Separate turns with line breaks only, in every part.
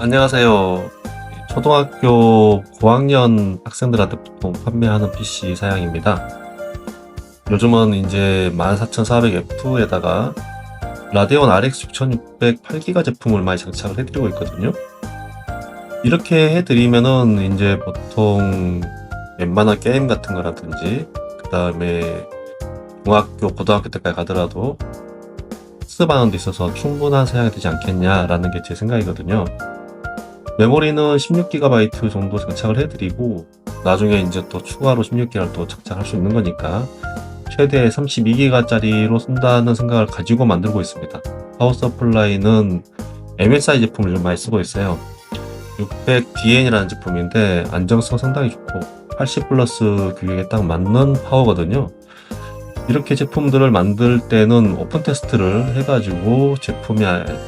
안녕하세요. 초등학교 고학년 학생들한테 보통 판매하는 PC 사양입니다. 요즘은 이제 14400F에다가 라데온 RX 6600 8기가 제품을 많이 장착을 해드리고 있거든요. 이렇게 해드리면은 이제 보통 웬만한 게임 같은 거라든지 그 다음에 중학교, 고등학교 때까지 가더라도 학습하는 데 있어서 충분한 사양이 되지 않겠냐라는 게 제 생각이거든요. 메모리는 16GB 정도 장착을 해드리고 나중에 이제 또 추가로 16기가를 또 장착할 수 있는 거니까 최대 32기가짜리로 쓴다는 생각을 가지고 만들고 있습니다. 파워 서플라이는 MSI 제품을 좀 많이 쓰고 있어요. 600DN이라는 제품인데 안정성 상당히 좋고 80 플러스 규격에 딱 맞는 파워거든요. 이렇게 제품들을 만들 때는 오픈 테스트를 해가지고 제품이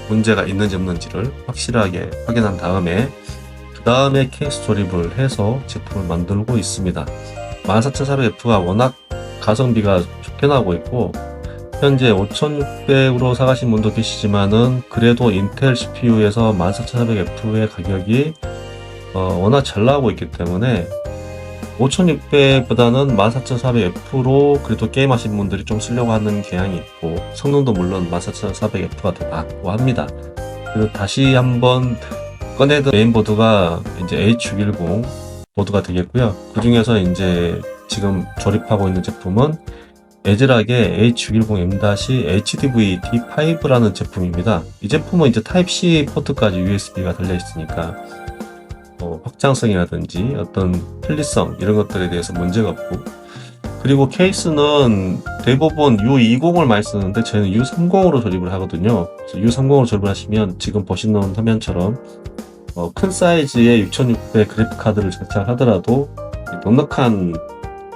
문제가 있는지 없는지를 확실하게 확인한 다음에 그 다음에 케이스 조립을 해서 제품을 만들고 있습니다. 14400F가 워낙 가성비가 좋게 나오고 있고 현재 5600으로 사가신 분도 계시지만은 그래도 인텔 CPU에서 14400F의 가격이 어, 워낙 잘 나오고 있기 때문에 5600보다는 14400F로 그래도 게임 하시는 분들이 좀 쓰려고 하는 경향이 있고 성능도 물론 14400F가 더 낫고 합니다. 그래서 다시 한번 꺼내든 메인보드가 이제 H610 보드가 되겠고요. 그 중에서 이제 지금 조립하고 있는 제품은 에즈락의 H610M-HDV D5라는 제품입니다. 이 제품은 이제 타입C 포트까지 USB가 달려 있으니까 어, 확장성이라든지 어떤 편리성 이런 것들에 대해서 문제가 없고 그리고 케이스는 대부분 U20을 많이 쓰는데 저는 U30으로 조립을 하거든요. 그래서 U30으로 조립을 하시면 지금 보시는 화면처럼 어, 큰 사이즈의 6600 그래픽 카드를 장착하더라도 넉넉한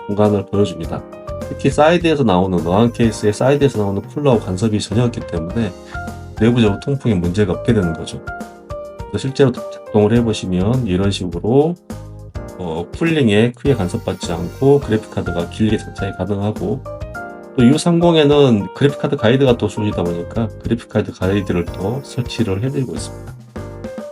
공간을 보여줍니다. 특히 사이드에서 나오는 어항 케이스의 사이드에서 나오는 쿨러와 간섭이 전혀 없기 때문에 내부적으로 통풍에 문제가 없게 되는 거죠. 실제로 작동을 해보시면 이런 식으로 어, 쿨링에 크게 간섭받지 않고 그래픽카드가 길게 장착이 가능하고 또 U30에는 그래픽카드 가이드가 또 쏘이다 보니까 그래픽카드 가이드를 또 설치를 해드리고 있습니다.